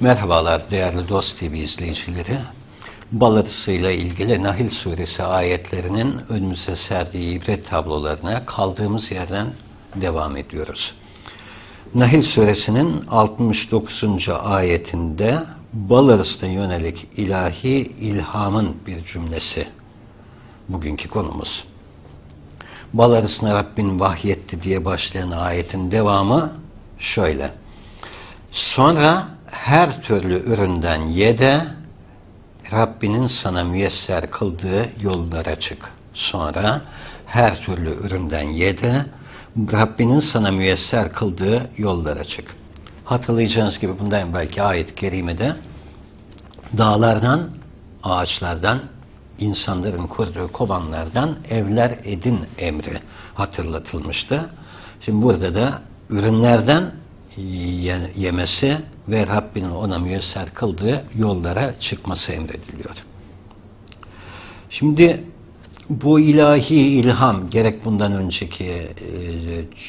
Merhabalar değerli Dost TV izleyicileri. Bal ilgili Nahil suresi ayetlerinin önümüze serdiği ibret tablolarına kaldığımız yerden devam ediyoruz. Nahil suresinin 69. ayetinde bal yönelik ilahi ilhamın bir cümlesi bugünkü konumuz. Bal arısına Rabbin vahyetti diye başlayan ayetin devamı şöyle. Sonra her türlü üründen ye de Rabbinin sana müyesser kıldığı yollara çık. Sonra her türlü üründen ye de Rabbinin sana müyesser kıldığı yollara çık. Hatırlayacağınız gibi bundan belki ayet-i kerimede dağlardan, ağaçlardan, insanların kurduğu kovanlardan evler edin emri hatırlatılmıştı. Şimdi burada da ürünlerden yemesi ve Rabbinin ona müyesser kıldığı yollara çıkması emrediliyor. Şimdi bu ilahi ilham gerek bundan önceki e,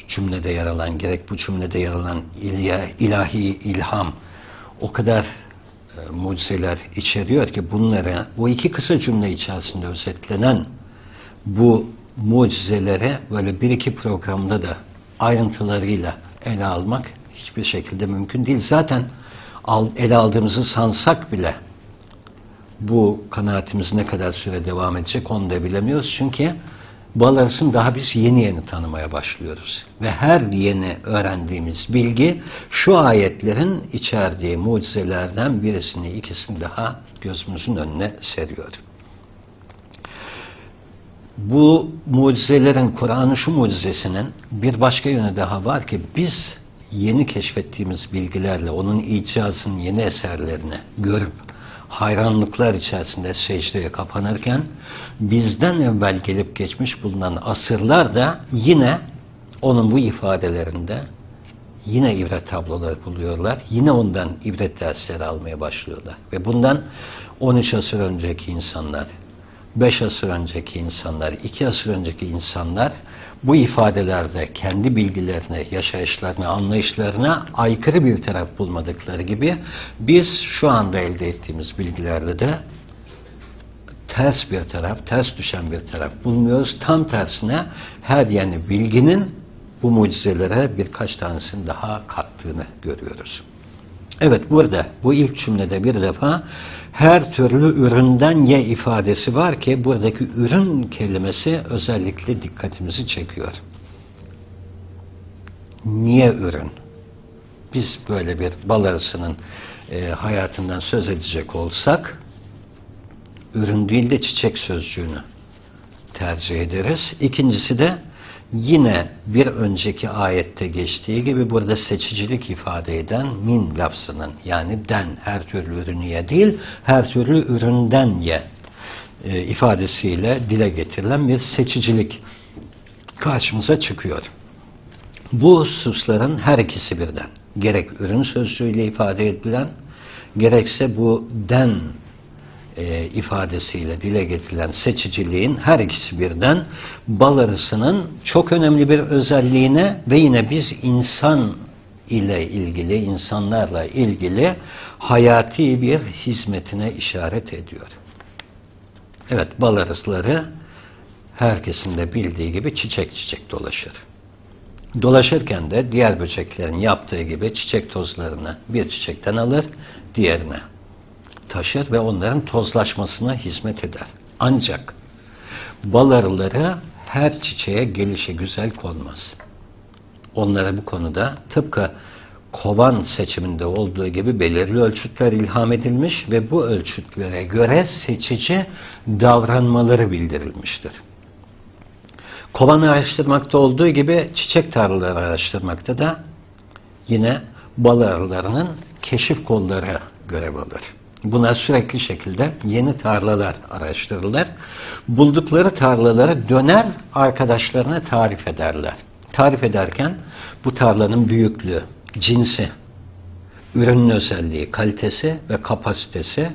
cümlede yer alan gerek bu cümlede yer alan ilahi ilham o kadar e, mucizeler içeriyor ki bunlara bu iki kısa cümle içerisinde özetlenen bu mucizelere böyle bir iki programda da ayrıntılarıyla ele almak hiçbir şekilde mümkün değil. Zaten al, ele aldığımızı sansak bile bu kanaatimiz ne kadar süre devam edecek onu da bilemiyoruz. Çünkü bal arasını daha biz yeni yeni tanımaya başlıyoruz. Ve her yeni öğrendiğimiz bilgi şu ayetlerin içerdiği mucizelerden birisini, ikisini daha gözümüzün önüne seriyor. Bu mucizelerin, Kur'an'ın şu mucizesinin bir başka yönü daha var ki biz yeni keşfettiğimiz bilgilerle onun icazın yeni eserlerini görüp hayranlıklar içerisinde secdeye kapanırken bizden evvel gelip geçmiş bulunan asırlar da yine onun bu ifadelerinde yine ibret tabloları buluyorlar. Yine ondan ibret dersleri almaya başlıyorlar. Ve bundan 13 asır önceki insanlar, 5 asır önceki insanlar, 2 asır önceki insanlar bu ifadelerde kendi bilgilerine, yaşayışlarına, anlayışlarına aykırı bir taraf bulmadıkları gibi biz şu anda elde ettiğimiz bilgilerde de ters bir taraf, ters düşen bir taraf bulmuyoruz. Tam tersine her yeni bilginin bu mucizelere birkaç tanesini daha kattığını görüyoruz. Evet burada bu ilk cümlede bir defa her türlü üründen ye ifadesi var ki buradaki ürün kelimesi özellikle dikkatimizi çekiyor. Niye ürün? Biz böyle bir bal arısının e, hayatından söz edecek olsak ürün değil de çiçek sözcüğünü tercih ederiz. İkincisi de yine bir önceki ayette geçtiği gibi burada seçicilik ifade eden min lafzının yani den her türlü ürünü ye değil her türlü üründen ye e, ifadesiyle dile getirilen bir seçicilik karşımıza çıkıyor. Bu hususların her ikisi birden gerek ürün sözcüğüyle ifade edilen gerekse bu den e, ifadesiyle dile getirilen seçiciliğin her ikisi birden bal arısının çok önemli bir özelliğine ve yine biz insan ile ilgili, insanlarla ilgili hayati bir hizmetine işaret ediyor. Evet, bal arısları herkesin de bildiği gibi çiçek çiçek dolaşır. Dolaşırken de diğer böceklerin yaptığı gibi çiçek tozlarını bir çiçekten alır, diğerine taşır ve onların tozlaşmasına hizmet eder. Ancak bal arıları her çiçeğe gelişe güzel konmaz. Onlara bu konuda tıpkı kovan seçiminde olduğu gibi belirli ölçütler ilham edilmiş ve bu ölçütlere göre seçici davranmaları bildirilmiştir. Kovanı araştırmakta olduğu gibi çiçek tarlaları araştırmakta da yine bal arılarının keşif kolları görev alır. Buna sürekli şekilde yeni tarlalar araştırırlar. Buldukları tarlaları döner arkadaşlarına tarif ederler. Tarif ederken bu tarlanın büyüklüğü, cinsi, ürünün özelliği, kalitesi ve kapasitesi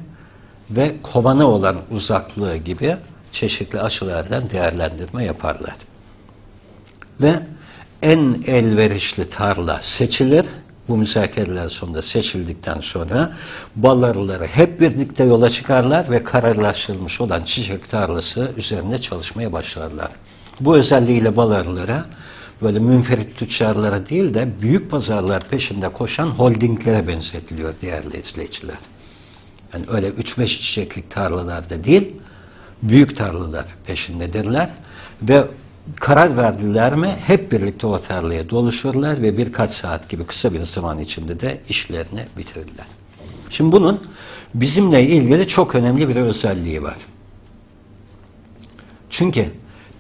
ve kovana olan uzaklığı gibi çeşitli açılardan değerlendirme yaparlar. Ve en elverişli tarla seçilir bu müzakereler sonunda seçildikten sonra bal arıları hep birlikte yola çıkarlar ve kararlaştırılmış olan çiçek tarlası üzerinde çalışmaya başlarlar. Bu özelliğiyle bal arıları böyle münferit tüccarlara değil de büyük pazarlar peşinde koşan holdinglere benzetiliyor değerli izleyiciler. Yani öyle 3-5 çiçeklik tarlalarda değil, büyük tarlalar peşindedirler ve karar verdiler mi hep birlikte o tarlaya doluşurlar ve birkaç saat gibi kısa bir zaman içinde de işlerini bitirirler. Şimdi bunun bizimle ilgili çok önemli bir özelliği var. Çünkü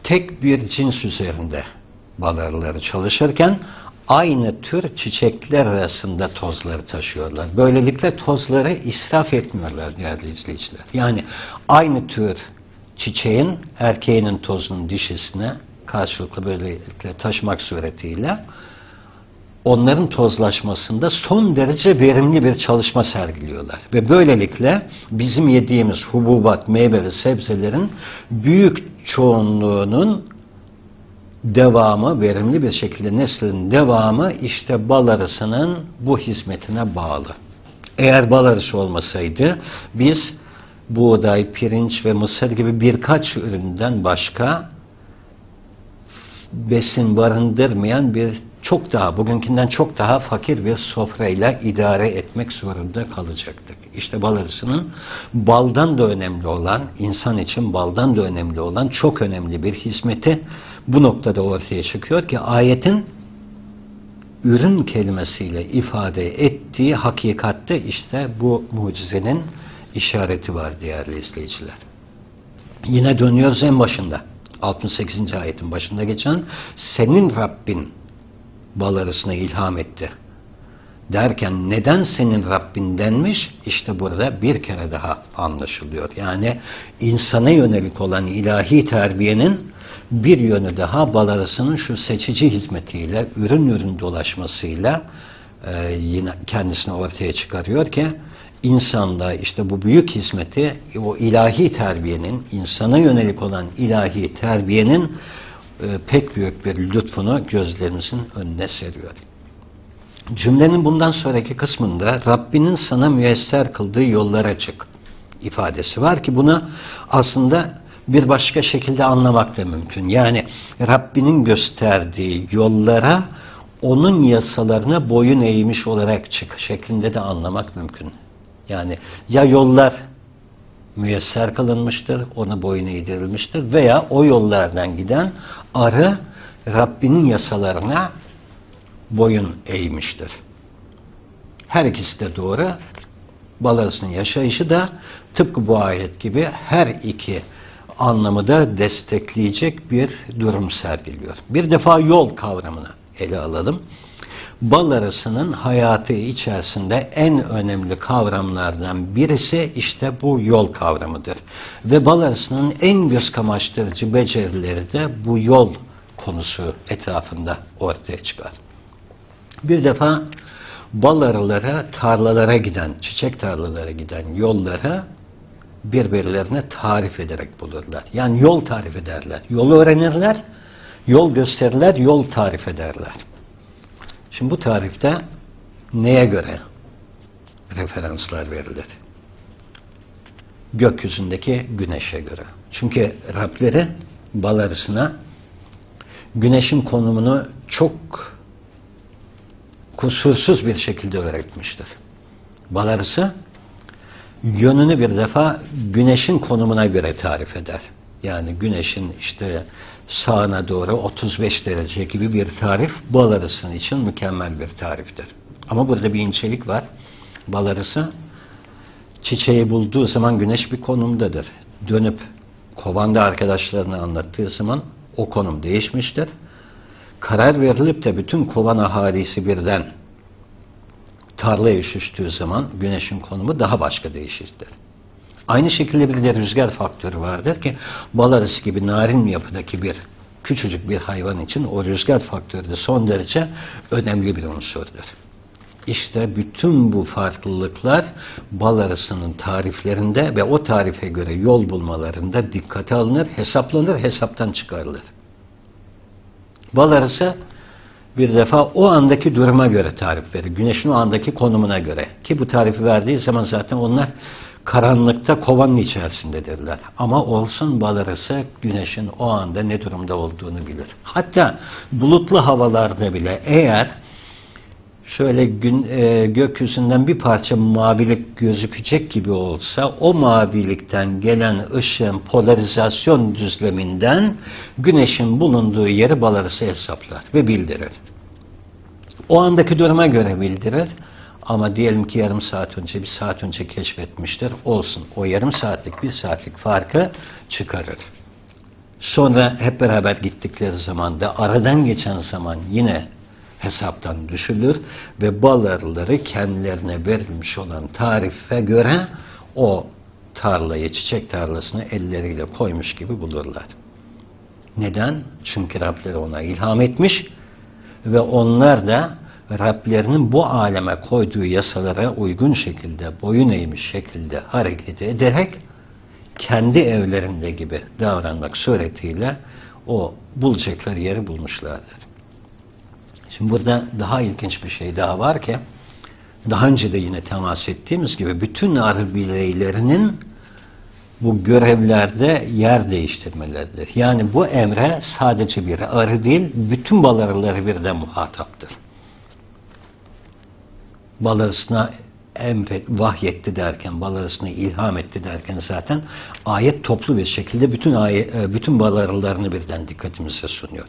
tek bir cins üzerinde bal arıları çalışırken aynı tür çiçekler arasında tozları taşıyorlar. Böylelikle tozları israf etmiyorlar değerli izleyiciler. Yani aynı tür çiçeğin erkeğinin tozunu dişisine karşılıklı böylelikle taşımak suretiyle onların tozlaşmasında son derece verimli bir çalışma sergiliyorlar. Ve böylelikle bizim yediğimiz hububat, meyve ve sebzelerin büyük çoğunluğunun devamı, verimli bir şekilde neslin devamı işte bal arısının bu hizmetine bağlı. Eğer bal arısı olmasaydı biz buğday, pirinç ve mısır gibi birkaç üründen başka besin barındırmayan bir çok daha bugünkünden çok daha fakir bir sofrayla idare etmek zorunda kalacaktık. İşte bal arısının baldan da önemli olan, insan için baldan da önemli olan çok önemli bir hizmeti bu noktada ortaya çıkıyor ki ayetin ürün kelimesiyle ifade ettiği hakikatte işte bu mucizenin işareti var değerli izleyiciler. Yine dönüyoruz en başında. 68. ayetin başında geçen senin Rabbin bal arısına ilham etti. Derken neden senin Rabbin denmiş? İşte burada bir kere daha anlaşılıyor. Yani insana yönelik olan ilahi terbiyenin bir yönü daha bal arasının şu seçici hizmetiyle, ürün ürün dolaşmasıyla e, yine kendisini ortaya çıkarıyor ki insanda işte bu büyük hizmeti o ilahi terbiyenin, insana yönelik olan ilahi terbiyenin e, pek büyük bir lütfunu gözlerimizin önüne seriyor. Cümlenin bundan sonraki kısmında Rabbinin sana müyesser kıldığı yollara çık ifadesi var ki bunu aslında bir başka şekilde anlamak da mümkün. Yani Rabbinin gösterdiği yollara onun yasalarına boyun eğmiş olarak çık şeklinde de anlamak mümkün. Yani ya yollar müyesser kılınmıştır, ona boyun eğdirilmiştir veya o yollardan giden arı Rabbinin yasalarına boyun eğmiştir. Her ikisi de doğru. Balasının yaşayışı da tıpkı bu ayet gibi her iki anlamı da destekleyecek bir durum sergiliyor. Bir defa yol kavramını ele alalım bal arasının hayatı içerisinde en önemli kavramlardan birisi işte bu yol kavramıdır. Ve bal arasının en göz kamaştırıcı becerileri de bu yol konusu etrafında ortaya çıkar. Bir defa bal arıları tarlalara giden, çiçek tarlalara giden yollara birbirlerine tarif ederek bulurlar. Yani yol tarif ederler. Yol öğrenirler, yol gösterirler, yol tarif ederler. Şimdi bu tarifte neye göre referanslar verilir? Gökyüzündeki güneşe göre. Çünkü Rableri bal arısına güneşin konumunu çok kusursuz bir şekilde öğretmiştir. Bal arısı yönünü bir defa güneşin konumuna göre tarif eder. Yani güneşin işte sağına doğru 35 derece gibi bir tarif bal arısının için mükemmel bir tariftir. Ama burada bir incelik var. Bal arısı çiçeği bulduğu zaman güneş bir konumdadır. Dönüp kovanda arkadaşlarına anlattığı zaman o konum değişmiştir. Karar verilip de bütün kovan ahalisi birden tarlaya üşüştüğü zaman güneşin konumu daha başka değişir. Aynı şekilde bir de rüzgar faktörü vardır ki bal gibi narin yapıdaki bir küçücük bir hayvan için o rüzgar faktörü de son derece önemli bir unsurdur. İşte bütün bu farklılıklar bal arısının tariflerinde ve o tarife göre yol bulmalarında dikkate alınır, hesaplanır, hesaptan çıkarılır. Bal arısı bir defa o andaki duruma göre tarif verir. Güneşin o andaki konumuna göre. Ki bu tarifi verdiği zaman zaten onlar karanlıkta kovanın içerisindedirler. Ama olsun bal arısı güneşin o anda ne durumda olduğunu bilir. Hatta bulutlu havalarda bile eğer şöyle gün e, gökyüzünden bir parça mavilik gözükecek gibi olsa o mavilikten gelen ışığın polarizasyon düzleminden güneşin bulunduğu yeri bal arısı hesaplar ve bildirir. O andaki duruma göre bildirir. Ama diyelim ki yarım saat önce, bir saat önce keşfetmiştir. Olsun. O yarım saatlik, bir saatlik farkı çıkarır. Sonra hep beraber gittikleri zaman da aradan geçen zaman yine hesaptan düşülür ve bal arıları kendilerine verilmiş olan tarife göre o tarlayı, çiçek tarlasını elleriyle koymuş gibi bulurlar. Neden? Çünkü Rableri ona ilham etmiş ve onlar da Rablerinin bu aleme koyduğu yasalara uygun şekilde, boyun eğmiş şekilde hareket ederek kendi evlerinde gibi davranmak suretiyle o bulacakları yeri bulmuşlardır. Şimdi burada daha ilginç bir şey daha var ki daha önce de yine temas ettiğimiz gibi bütün arı bireylerinin bu görevlerde yer değiştirmeleridir. Yani bu emre sadece bir arı değil, bütün bal arıları birden muhataptır. Bal arısına emret, vahyetti derken, bal arısına ilham etti derken zaten ayet toplu bir şekilde bütün ayet, bütün bal arılarını birden dikkatimize sunuyor.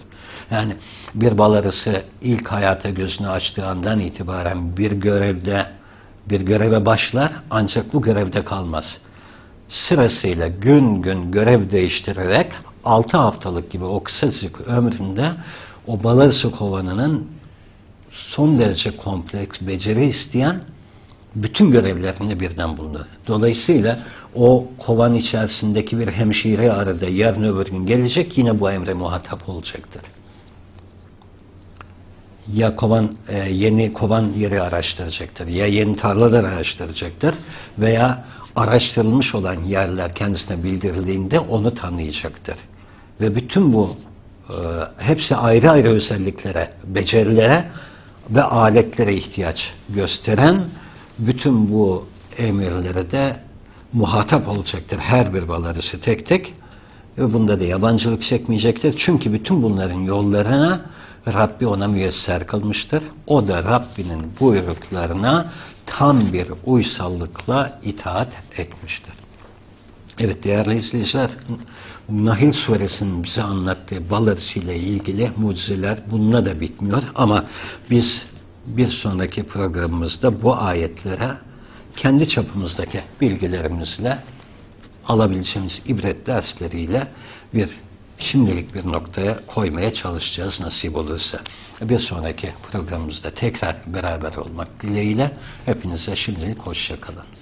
Yani bir bal arısı ilk hayata gözünü açtığı andan itibaren bir görevde bir göreve başlar ancak bu görevde kalmaz sırasıyla gün gün görev değiştirerek 6 haftalık gibi o kısacık ömründe o balarısı kovanının son derece kompleks, beceri isteyen bütün görevlerini birden bulundu. Dolayısıyla o kovan içerisindeki bir hemşire arada yarın öbür gün gelecek yine bu emre muhatap olacaktır. Ya kovan e, yeni kovan yeri araştıracaktır ya yeni tarlalar araştıracaktır veya araştırılmış olan yerler kendisine bildirildiğinde onu tanıyacaktır. Ve bütün bu e, hepsi ayrı ayrı özelliklere, becerilere ve aletlere ihtiyaç gösteren bütün bu emirlere de muhatap olacaktır her bir balarısı tek tek ve bunda da yabancılık çekmeyecektir. Çünkü bütün bunların yollarına Rabbi ona müyesser kılmıştır. O da Rabbinin buyruklarına tam bir uysallıkla itaat etmiştir. Evet değerli izleyiciler, Nahil suresinin bize anlattığı bal ile ilgili mucizeler bununla da bitmiyor ama biz bir sonraki programımızda bu ayetlere kendi çapımızdaki bilgilerimizle alabileceğimiz ibret dersleriyle bir şimdilik bir noktaya koymaya çalışacağız nasip olursa. Bir sonraki programımızda tekrar beraber olmak dileğiyle hepinize şimdilik hoşçakalın.